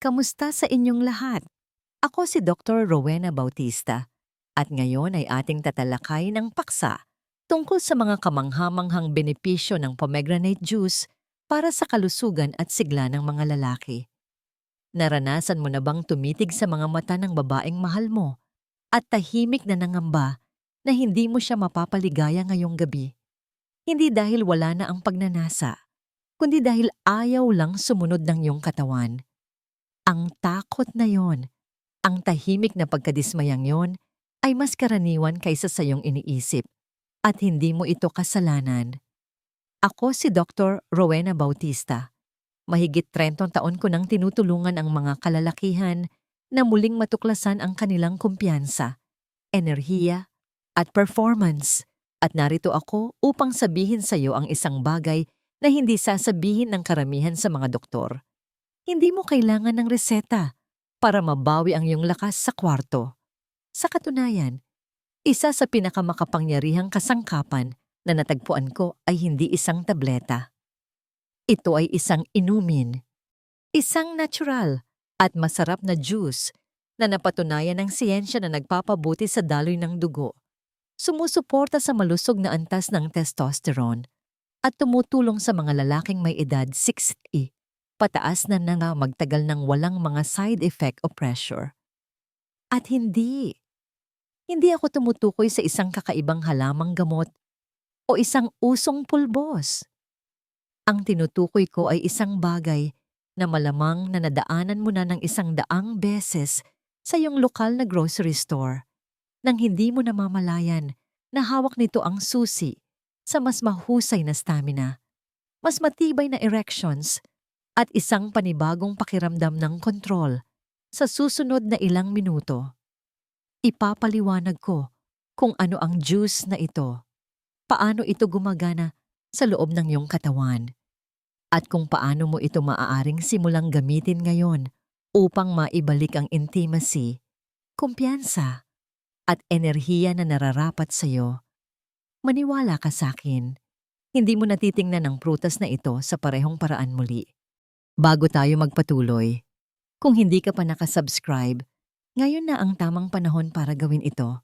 Kamusta sa inyong lahat? Ako si Dr. Rowena Bautista at ngayon ay ating tatalakay ng paksa tungkol sa mga kamanghamanghang benepisyo ng pomegranate juice para sa kalusugan at sigla ng mga lalaki. Naranasan mo na bang tumitig sa mga mata ng babaeng mahal mo at tahimik na nangamba na hindi mo siya mapapaligaya ngayong gabi? Hindi dahil wala na ang pagnanasa, kundi dahil ayaw lang sumunod ng iyong katawan. Ang takot na yon, ang tahimik na pagkadismayang yon, ay mas karaniwan kaysa sa iyong iniisip at hindi mo ito kasalanan. Ako si Dr. Rowena Bautista. Mahigit 30 taon ko nang tinutulungan ang mga kalalakihan na muling matuklasan ang kanilang kumpiyansa, enerhiya, at performance. At narito ako upang sabihin sa iyo ang isang bagay na hindi sasabihin ng karamihan sa mga doktor. Hindi mo kailangan ng reseta para mabawi ang iyong lakas sa kwarto. Sa katunayan, isa sa pinakamakapangyarihang kasangkapan na natagpuan ko ay hindi isang tableta. Ito ay isang inumin. Isang natural at masarap na juice na napatunayan ng siyensya na nagpapabuti sa daloy ng dugo sumusuporta sa malusog na antas ng testosterone at tumutulong sa mga lalaking may edad 60, pataas na na nga magtagal ng walang mga side effect o pressure. At hindi. Hindi ako tumutukoy sa isang kakaibang halamang gamot o isang usong pulbos. Ang tinutukoy ko ay isang bagay na malamang na nadaanan mo na ng isang daang beses sa iyong lokal na grocery store nang hindi mo namamalayan na hawak nito ang susi sa mas mahusay na stamina, mas matibay na erections, at isang panibagong pakiramdam ng kontrol sa susunod na ilang minuto. Ipapaliwanag ko kung ano ang juice na ito, paano ito gumagana sa loob ng iyong katawan, at kung paano mo ito maaaring simulang gamitin ngayon upang maibalik ang intimacy, kumpiyansa, at enerhiya na nararapat sa iyo, maniwala ka sa akin. Hindi mo natitingnan ang prutas na ito sa parehong paraan muli. Bago tayo magpatuloy, kung hindi ka pa nakasubscribe, ngayon na ang tamang panahon para gawin ito.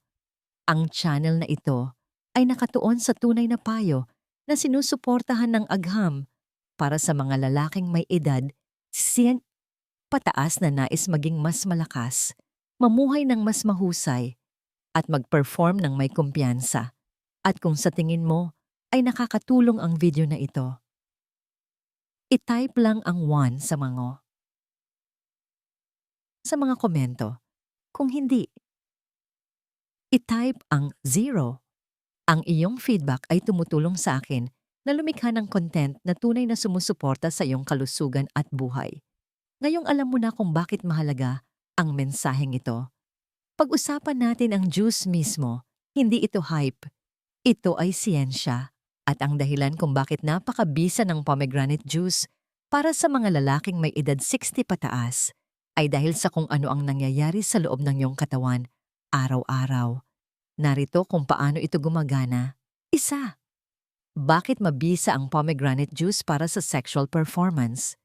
Ang channel na ito ay nakatuon sa tunay na payo na sinusuportahan ng agham para sa mga lalaking may edad siyan pataas na nais maging mas malakas, mamuhay ng mas mahusay, at mag-perform ng may kumpiyansa. At kung sa tingin mo ay nakakatulong ang video na ito, i-type lang ang 1 sa mga sa mga komento. Kung hindi, i-type ang 0. Ang iyong feedback ay tumutulong sa akin na lumikha ng content na tunay na sumusuporta sa iyong kalusugan at buhay. Ngayong alam mo na kung bakit mahalaga ang mensaheng ito pag-usapan natin ang juice mismo. Hindi ito hype. Ito ay siyensya at ang dahilan kung bakit napakabisa ng pomegranate juice para sa mga lalaking may edad 60 pataas ay dahil sa kung ano ang nangyayari sa loob ng iyong katawan araw-araw. Narito kung paano ito gumagana. Isa. Bakit mabisa ang pomegranate juice para sa sexual performance?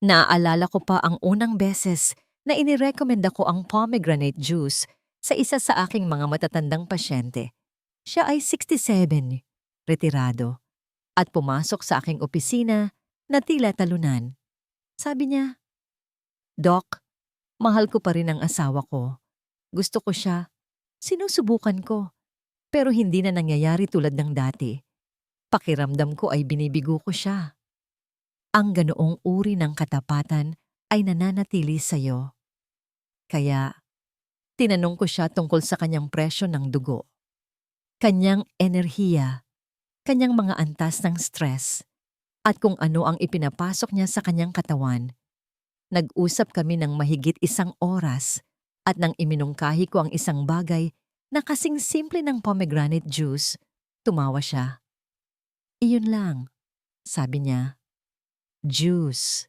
Naaalala ko pa ang unang beses na inirekomenda ko ang pomegranate juice sa isa sa aking mga matatandang pasyente. Siya ay 67, retirado, at pumasok sa aking opisina na tila talunan. Sabi niya, Doc, mahal ko pa rin ang asawa ko. Gusto ko siya. Sinusubukan ko. Pero hindi na nangyayari tulad ng dati. Pakiramdam ko ay binibigo ko siya. Ang ganoong uri ng katapatan ay nananatili sa iyo. Kaya, tinanong ko siya tungkol sa kanyang presyo ng dugo, kanyang enerhiya, kanyang mga antas ng stress, at kung ano ang ipinapasok niya sa kanyang katawan. Nag-usap kami ng mahigit isang oras at nang iminungkahi ko ang isang bagay na kasing simple ng pomegranate juice, tumawa siya. Iyon lang, sabi niya. Juice.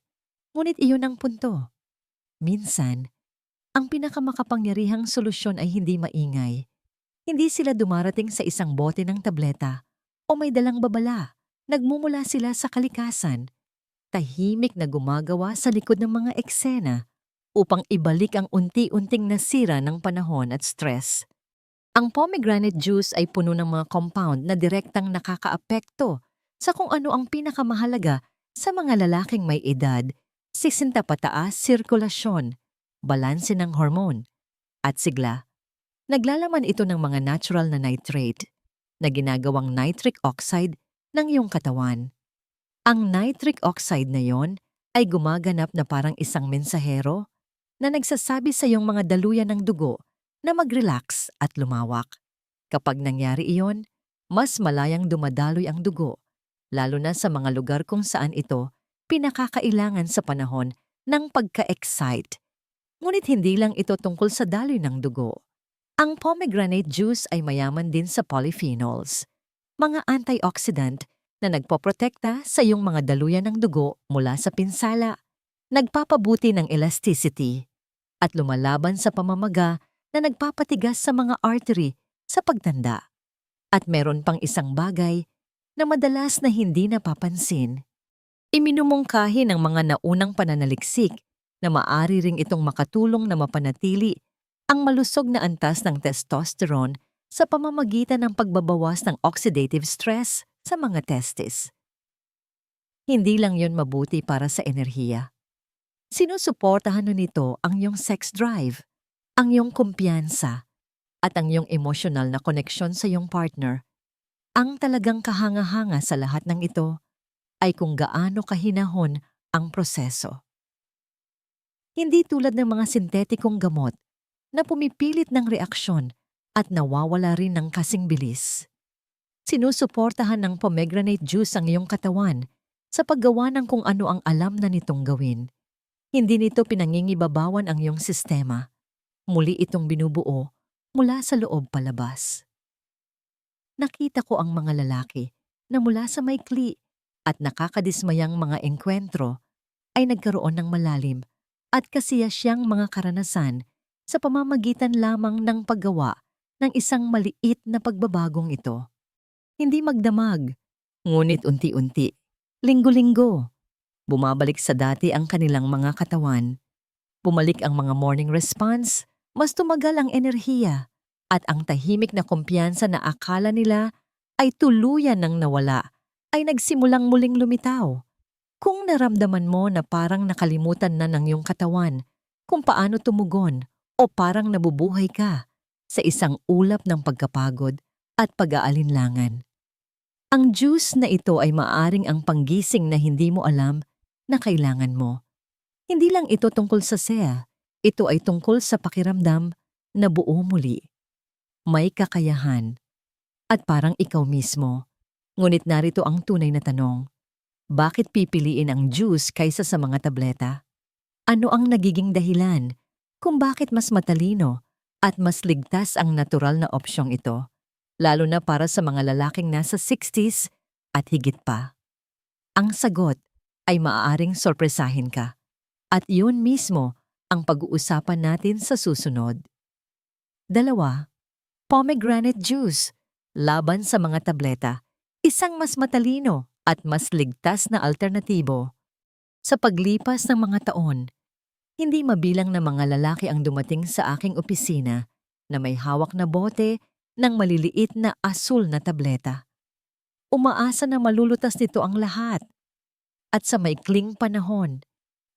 Ngunit iyon ang punto. Minsan, ang pinakamakapangyarihang solusyon ay hindi maingay. Hindi sila dumarating sa isang bote ng tableta o may dalang babala. Nagmumula sila sa kalikasan, tahimik na gumagawa sa likod ng mga eksena upang ibalik ang unti-unting nasira ng panahon at stress. Ang pomegranate juice ay puno ng mga compound na direktang nakakaapekto sa kung ano ang pinakamahalaga sa mga lalaking may edad, sisinta pataas sirkulasyon, balanse ng hormone, at sigla. Naglalaman ito ng mga natural na nitrate na ginagawang nitric oxide ng iyong katawan. Ang nitric oxide na yon ay gumaganap na parang isang mensahero na nagsasabi sa iyong mga daluyan ng dugo na mag-relax at lumawak. Kapag nangyari iyon, mas malayang dumadaloy ang dugo, lalo na sa mga lugar kung saan ito pinakakailangan sa panahon ng pagka-excite. Ngunit hindi lang ito tungkol sa daloy ng dugo. Ang pomegranate juice ay mayaman din sa polyphenols, mga antioxidant na nagpoprotekta sa iyong mga daluyan ng dugo mula sa pinsala, nagpapabuti ng elasticity, at lumalaban sa pamamaga na nagpapatigas sa mga artery sa pagtanda. At meron pang isang bagay na madalas na hindi napapansin. Iminumungkahi ng mga naunang pananaliksik na maari ring itong makatulong na mapanatili ang malusog na antas ng testosterone sa pamamagitan ng pagbabawas ng oxidative stress sa mga testis. Hindi lang yon mabuti para sa enerhiya. Sinusuportahan na nito ang iyong sex drive ang iyong kumpiyansa at ang iyong emosyonal na koneksyon sa iyong partner, ang talagang kahanga-hanga sa lahat ng ito ay kung gaano kahinahon ang proseso. Hindi tulad ng mga sintetikong gamot na pumipilit ng reaksyon at nawawala rin ng kasing bilis. Sinusuportahan ng pomegranate juice ang iyong katawan sa paggawa ng kung ano ang alam na nitong gawin. Hindi nito pinangingibabawan ang iyong sistema Muli itong binubuo mula sa loob palabas. Nakita ko ang mga lalaki na mula sa maikli at nakakadismayang mga engkwentro ay nagkaroon ng malalim at kasiyasyang mga karanasan sa pamamagitan lamang ng paggawa ng isang maliit na pagbabagong ito. Hindi magdamag, ngunit unti-unti, linggo-linggo, bumabalik sa dati ang kanilang mga katawan. Bumalik ang mga morning response mas tumagal ang enerhiya at ang tahimik na kumpiyansa na akala nila ay tuluyan ng nawala ay nagsimulang muling lumitaw. Kung naramdaman mo na parang nakalimutan na ng iyong katawan kung paano tumugon o parang nabubuhay ka sa isang ulap ng pagkapagod at pag-aalinlangan. Ang juice na ito ay maaring ang panggising na hindi mo alam na kailangan mo. Hindi lang ito tungkol sa saya, ito ay tungkol sa pakiramdam na buo muli. May kakayahan. At parang ikaw mismo. Ngunit narito ang tunay na tanong. Bakit pipiliin ang juice kaysa sa mga tableta? Ano ang nagiging dahilan kung bakit mas matalino at mas ligtas ang natural na opsyong ito, lalo na para sa mga lalaking nasa 60s at higit pa? Ang sagot ay maaaring sorpresahin ka. At yun mismo ang pag-uusapan natin sa susunod. Dalawa, pomegranate juice, laban sa mga tableta, isang mas matalino at mas ligtas na alternatibo. Sa paglipas ng mga taon, hindi mabilang na mga lalaki ang dumating sa aking opisina na may hawak na bote ng maliliit na asul na tableta. Umaasa na malulutas nito ang lahat. At sa maikling panahon,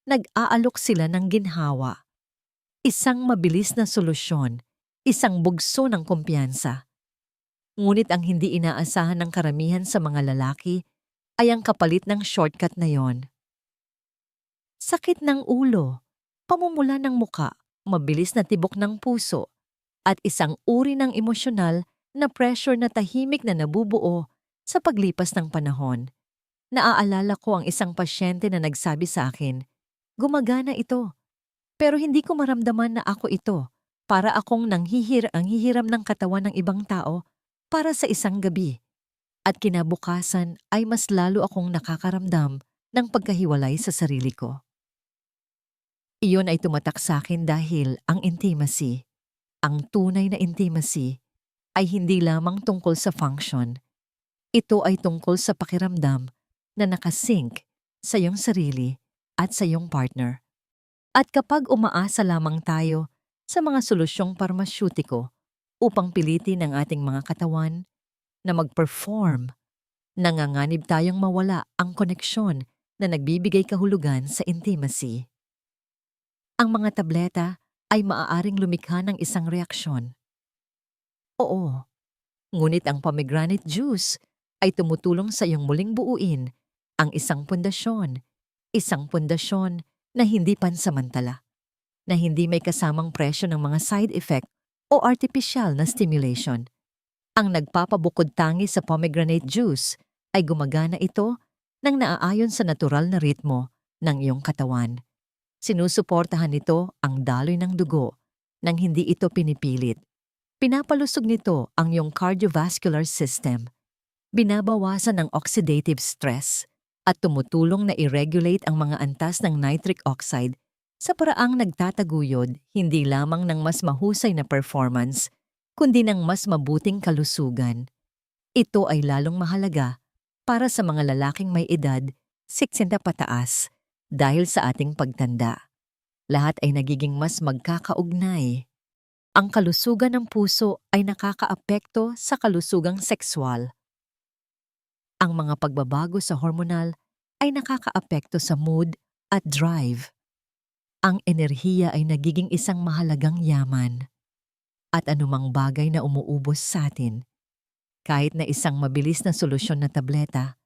nag-aalok sila ng ginhawa. Isang mabilis na solusyon, isang bugso ng kumpiyansa. Ngunit ang hindi inaasahan ng karamihan sa mga lalaki ay ang kapalit ng shortcut na yon. Sakit ng ulo, pamumula ng muka, mabilis na tibok ng puso, at isang uri ng emosyonal na pressure na tahimik na nabubuo sa paglipas ng panahon. Naaalala ko ang isang pasyente na nagsabi sa akin, Gumagana ito. Pero hindi ko maramdaman na ako ito para akong nanghihir ang hihiram ng katawan ng ibang tao para sa isang gabi. At kinabukasan ay mas lalo akong nakakaramdam ng pagkahiwalay sa sarili ko. Iyon ay tumatak sa akin dahil ang intimacy, ang tunay na intimacy, ay hindi lamang tungkol sa function. Ito ay tungkol sa pakiramdam na nakasync sa iyong sarili at sa iyong partner. At kapag umaasa lamang tayo sa mga solusyong parmasyutiko upang pilitin ang ating mga katawan na mag-perform, nanganganib tayong mawala ang koneksyon na nagbibigay kahulugan sa intimacy. Ang mga tableta ay maaaring lumikha ng isang reaksyon. Oo, ngunit ang pomegranate juice ay tumutulong sa iyong muling buuin ang isang pundasyon, isang pundasyon na hindi pansamantala, na hindi may kasamang presyo ng mga side effect o artificial na stimulation. Ang nagpapabukod tangi sa pomegranate juice ay gumagana ito nang naaayon sa natural na ritmo ng iyong katawan. Sinusuportahan nito ang daloy ng dugo nang hindi ito pinipilit. Pinapalusog nito ang iyong cardiovascular system. Binabawasan ang oxidative stress at tumutulong na i-regulate ang mga antas ng nitric oxide sa paraang nagtataguyod hindi lamang ng mas mahusay na performance, kundi ng mas mabuting kalusugan. Ito ay lalong mahalaga para sa mga lalaking may edad 60 pataas dahil sa ating pagtanda. Lahat ay nagiging mas magkakaugnay. Ang kalusugan ng puso ay nakakaapekto sa kalusugang sexual. Ang mga pagbabago sa hormonal ay nakakaapekto sa mood at drive. Ang enerhiya ay nagiging isang mahalagang yaman. At anumang bagay na umuubos sa atin, kahit na isang mabilis na solusyon na tableta,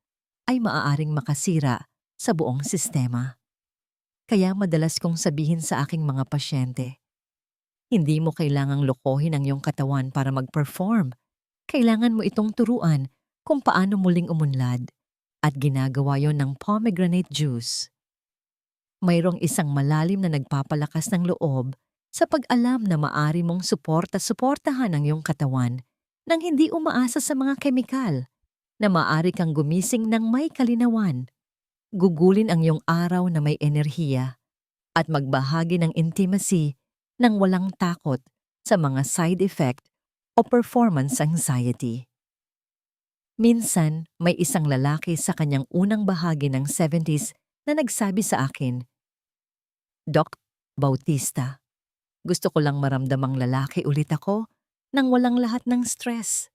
ay maaaring makasira sa buong sistema. Kaya madalas kong sabihin sa aking mga pasyente, hindi mo kailangang lokohin ang iyong katawan para mag-perform. Kailangan mo itong turuan kung paano muling umunlad at ginagawa yon ng pomegranate juice. Mayroong isang malalim na nagpapalakas ng loob sa pag-alam na maari mong suporta-suportahan ang iyong katawan nang hindi umaasa sa mga kemikal na maari kang gumising ng may kalinawan. Gugulin ang iyong araw na may enerhiya at magbahagi ng intimacy ng walang takot sa mga side effect o performance anxiety. Minsan, may isang lalaki sa kanyang unang bahagi ng 70s na nagsabi sa akin, Doc Bautista, gusto ko lang maramdamang lalaki ulit ako nang walang lahat ng stress.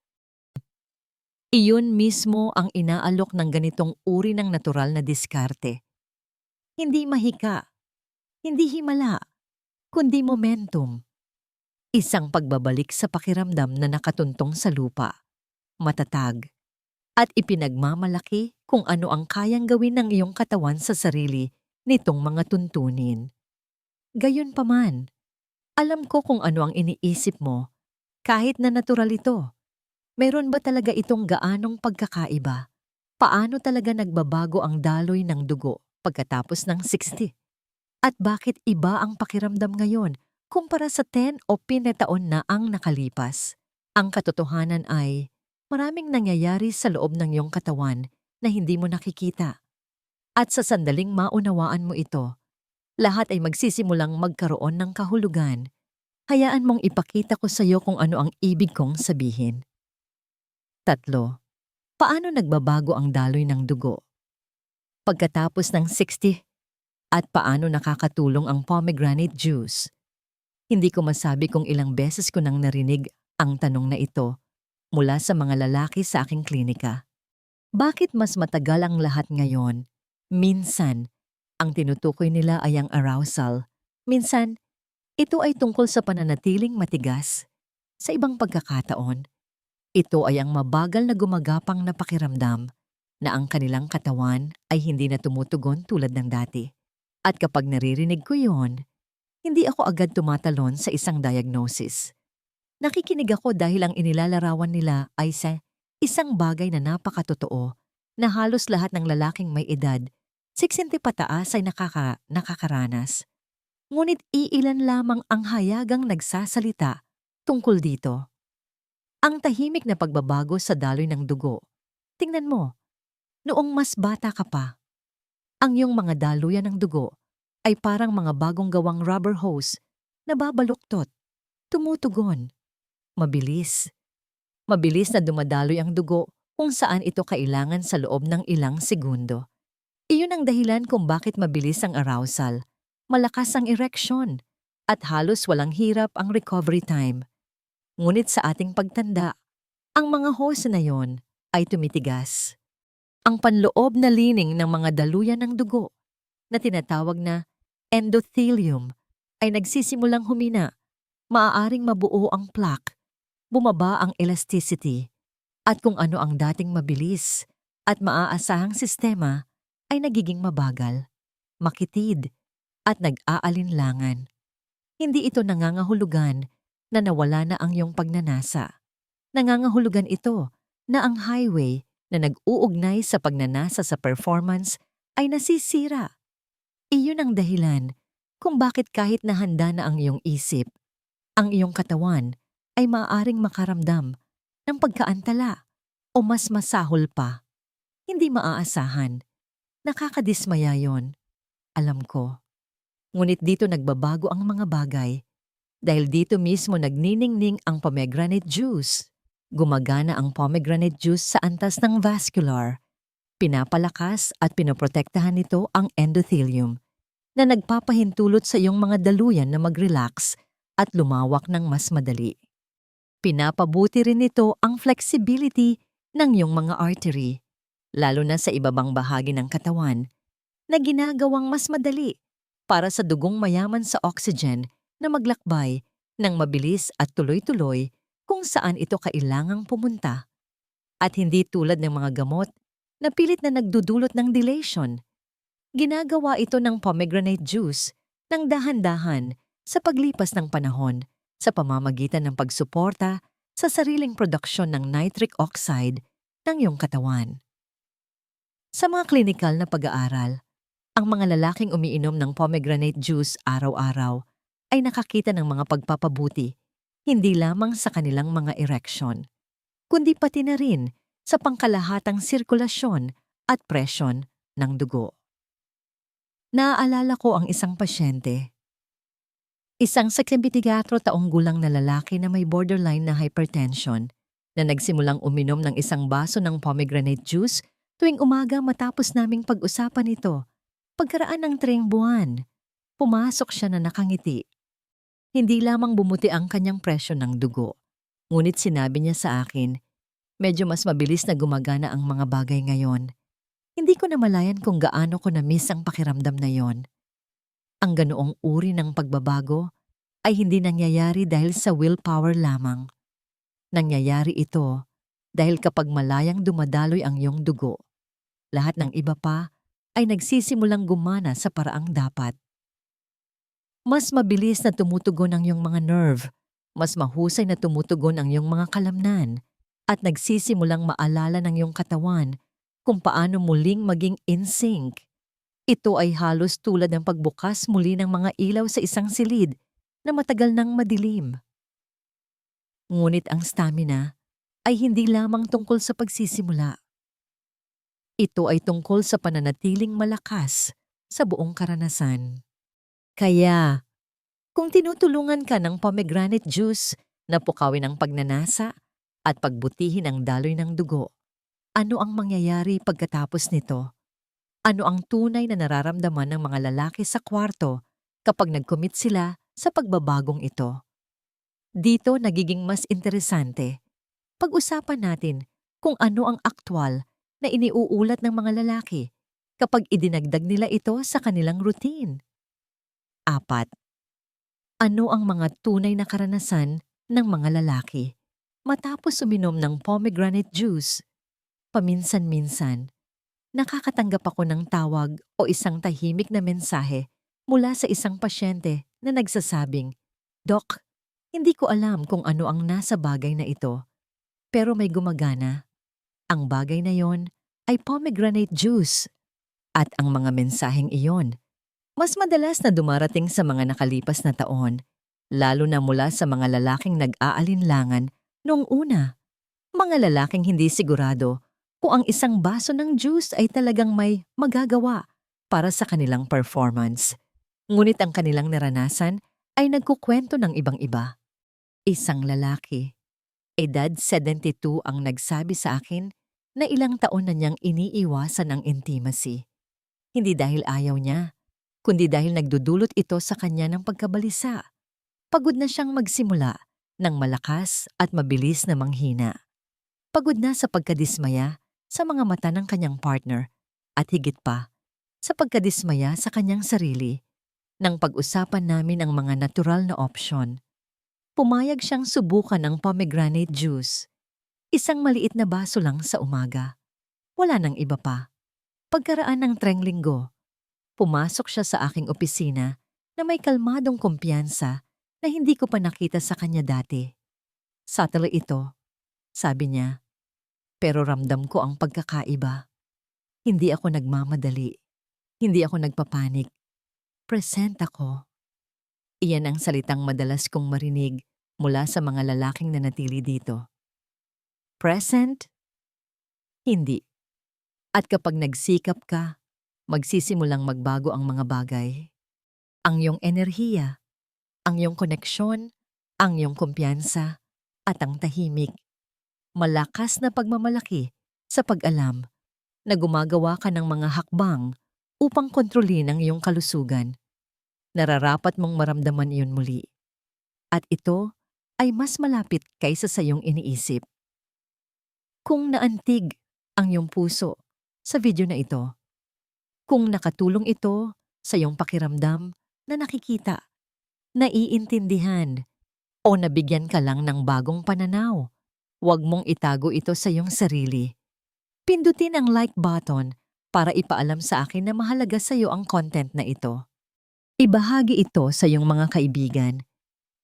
Iyon mismo ang inaalok ng ganitong uri ng natural na diskarte. Hindi mahika, hindi himala, kundi momentum. Isang pagbabalik sa pakiramdam na nakatuntong sa lupa, matatag, at ipinagmamalaki kung ano ang kayang gawin ng iyong katawan sa sarili nitong mga tuntunin. Gayunpaman, alam ko kung ano ang iniisip mo, kahit na natural ito. Meron ba talaga itong gaanong pagkakaiba? Paano talaga nagbabago ang daloy ng dugo pagkatapos ng 60? At bakit iba ang pakiramdam ngayon kumpara sa 10 o pinetaon na ang nakalipas? Ang katotohanan ay, maraming nangyayari sa loob ng iyong katawan na hindi mo nakikita. At sa sandaling maunawaan mo ito, lahat ay magsisimulang magkaroon ng kahulugan. Hayaan mong ipakita ko sa iyo kung ano ang ibig kong sabihin. Tatlo, paano nagbabago ang daloy ng dugo? Pagkatapos ng 60 at paano nakakatulong ang pomegranate juice. Hindi ko masabi kung ilang beses ko nang narinig ang tanong na ito mula sa mga lalaki sa aking klinika. Bakit mas matagal ang lahat ngayon? Minsan, ang tinutukoy nila ay ang arousal. Minsan, ito ay tungkol sa pananatiling matigas. Sa ibang pagkakataon, ito ay ang mabagal na gumagapang na pakiramdam na ang kanilang katawan ay hindi na tumutugon tulad ng dati. At kapag naririnig ko yon, hindi ako agad tumatalon sa isang diagnosis. Nakikinig ako dahil ang inilalarawan nila ay sa isang bagay na napakatotoo na halos lahat ng lalaking may edad, 60 pataas ay nakaka, nakakaranas. Ngunit iilan lamang ang hayagang nagsasalita tungkol dito. Ang tahimik na pagbabago sa daloy ng dugo. Tingnan mo, noong mas bata ka pa, ang iyong mga daluyan ng dugo ay parang mga bagong gawang rubber hose na babaluktot, tumutugon. Mabilis. Mabilis na dumadaloy ang dugo kung saan ito kailangan sa loob ng ilang segundo. Iyon ang dahilan kung bakit mabilis ang arousal malakas ang erection, at halos walang hirap ang recovery time. Ngunit sa ating pagtanda, ang mga hose na yon ay tumitigas. Ang panloob na lining ng mga daluyan ng dugo na tinatawag na endothelium ay nagsisimulang humina. Maaaring mabuo ang plaque, bumaba ang elasticity, at kung ano ang dating mabilis at maaasahang sistema ay nagiging mabagal, makitid, at nag-aalinlangan. Hindi ito nangangahulugan na nawala na ang iyong pagnanasa. Nangangahulugan ito na ang highway na nag-uugnay sa pagnanasa sa performance ay nasisira. Iyon ang dahilan kung bakit kahit nahanda na ang iyong isip, ang iyong katawan ay maaaring makaramdam ng pagkaantala o mas masahol pa. Hindi maaasahan. Nakakadismaya yon. Alam ko. Ngunit dito nagbabago ang mga bagay dahil dito mismo nagniningning ang pomegranate juice. Gumagana ang pomegranate juice sa antas ng vascular. Pinapalakas at pinoprotektahan nito ang endothelium na nagpapahintulot sa iyong mga daluyan na mag-relax at lumawak ng mas madali. Pinapabuti rin nito ang flexibility ng iyong mga artery, lalo na sa ibabang bahagi ng katawan, na ginagawang mas madali para sa dugong mayaman sa oxygen na maglakbay ng mabilis at tuloy-tuloy kung saan ito kailangang pumunta. At hindi tulad ng mga gamot na pilit na nagdudulot ng dilation. Ginagawa ito ng pomegranate juice ng dahan-dahan sa paglipas ng panahon sa pamamagitan ng pagsuporta sa sariling produksyon ng nitric oxide ng iyong katawan. Sa mga klinikal na pag-aaral, ang mga lalaking umiinom ng pomegranate juice araw-araw ay nakakita ng mga pagpapabuti hindi lamang sa kanilang mga erection, kundi pati na rin sa pangkalahatang sirkulasyon at presyon ng dugo. Naaalala ko ang isang pasyente. Isang 74 taong gulang na lalaki na may borderline na hypertension na nagsimulang uminom ng isang baso ng pomegranate juice tuwing umaga matapos naming pag-usapan ito. Pagkaraan ng treng buwan, pumasok siya na nakangiti hindi lamang bumuti ang kanyang presyo ng dugo, ngunit sinabi niya sa akin, medyo mas mabilis na gumagana ang mga bagay ngayon. Hindi ko namalayan kung gaano ko na-miss ang pakiramdam na yon. Ang ganoong uri ng pagbabago ay hindi nangyayari dahil sa willpower lamang. Nangyayari ito dahil kapag malayang dumadaloy ang iyong dugo, lahat ng iba pa ay nagsisimulang gumana sa paraang dapat mas mabilis na tumutugon ang iyong mga nerve, mas mahusay na tumutugon ang iyong mga kalamnan, at nagsisimulang maalala ng iyong katawan kung paano muling maging in sync. Ito ay halos tulad ng pagbukas muli ng mga ilaw sa isang silid na matagal nang madilim. Ngunit ang stamina ay hindi lamang tungkol sa pagsisimula. Ito ay tungkol sa pananatiling malakas sa buong karanasan. Kaya, kung tinutulungan ka ng pomegranate juice na pukawin ang pagnanasa at pagbutihin ang daloy ng dugo, ano ang mangyayari pagkatapos nito? Ano ang tunay na nararamdaman ng mga lalaki sa kwarto kapag nag-commit sila sa pagbabagong ito? Dito nagiging mas interesante. Pag-usapan natin kung ano ang aktwal na iniuulat ng mga lalaki kapag idinagdag nila ito sa kanilang routine. Apat. Ano ang mga tunay na karanasan ng mga lalaki matapos uminom ng pomegranate juice? Paminsan-minsan, nakakatanggap ako ng tawag o isang tahimik na mensahe mula sa isang pasyente na nagsasabing, Dok, hindi ko alam kung ano ang nasa bagay na ito, pero may gumagana. Ang bagay na yon ay pomegranate juice. At ang mga mensaheng iyon mas madalas na dumarating sa mga nakalipas na taon, lalo na mula sa mga lalaking nag-aalinlangan noong una. Mga lalaking hindi sigurado kung ang isang baso ng juice ay talagang may magagawa para sa kanilang performance. Ngunit ang kanilang naranasan ay nagkukwento ng ibang iba. Isang lalaki, edad 72 ang nagsabi sa akin na ilang taon na niyang iniiwasan ang intimacy. Hindi dahil ayaw niya, kundi dahil nagdudulot ito sa kanya ng pagkabalisa. Pagod na siyang magsimula ng malakas at mabilis na manghina. Pagod na sa pagkadismaya sa mga mata ng kanyang partner at higit pa sa pagkadismaya sa kanyang sarili nang pag-usapan namin ang mga natural na option. Pumayag siyang subukan ng pomegranate juice. Isang maliit na baso lang sa umaga. Wala nang iba pa. Pagkaraan ng treng linggo, pumasok siya sa aking opisina na may kalmadong kumpiyansa na hindi ko pa nakita sa kanya dati. Subtle ito, sabi niya. Pero ramdam ko ang pagkakaiba. Hindi ako nagmamadali. Hindi ako nagpapanik. Present ako. Iyan ang salitang madalas kong marinig mula sa mga lalaking nanatili dito. Present? Hindi. At kapag nagsikap ka, magsisimulang magbago ang mga bagay. Ang iyong enerhiya, ang iyong koneksyon, ang iyong kumpiyansa, at ang tahimik. Malakas na pagmamalaki sa pag-alam na gumagawa ka ng mga hakbang upang kontrolin ang iyong kalusugan. Nararapat mong maramdaman iyon muli. At ito ay mas malapit kaysa sa iyong iniisip. Kung naantig ang iyong puso sa video na ito, kung nakatulong ito sa iyong pakiramdam na nakikita, naiintindihan, o nabigyan ka lang ng bagong pananaw, huwag mong itago ito sa iyong sarili. Pindutin ang like button para ipaalam sa akin na mahalaga sa iyo ang content na ito. Ibahagi ito sa iyong mga kaibigan,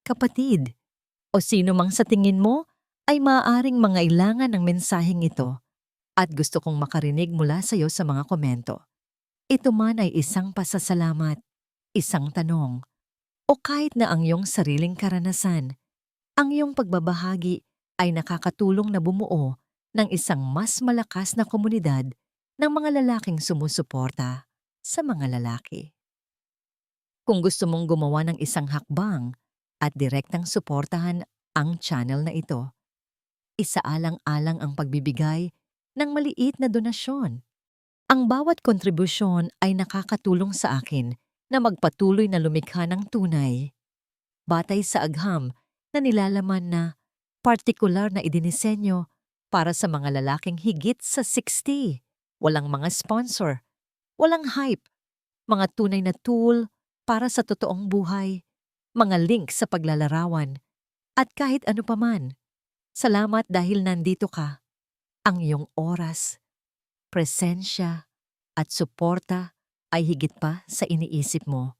kapatid, o sino mang sa tingin mo ay maaaring mangailangan ng mensaheng ito at gusto kong makarinig mula sa iyo sa mga komento. Ito man ay isang pasasalamat, isang tanong, o kahit na ang iyong sariling karanasan, ang iyong pagbabahagi ay nakakatulong na bumuo ng isang mas malakas na komunidad ng mga lalaking sumusuporta sa mga lalaki. Kung gusto mong gumawa ng isang hakbang at direktang suportahan ang channel na ito, isaalang-alang ang pagbibigay ng maliit na donasyon. Ang bawat kontribusyon ay nakakatulong sa akin na magpatuloy na lumikha ng tunay. Batay sa agham na nilalaman na partikular na idinisenyo para sa mga lalaking higit sa 60. Walang mga sponsor, walang hype, mga tunay na tool para sa totoong buhay, mga link sa paglalarawan, at kahit ano paman. Salamat dahil nandito ka. Ang iyong oras, presensya, at suporta ay higit pa sa iniisip mo.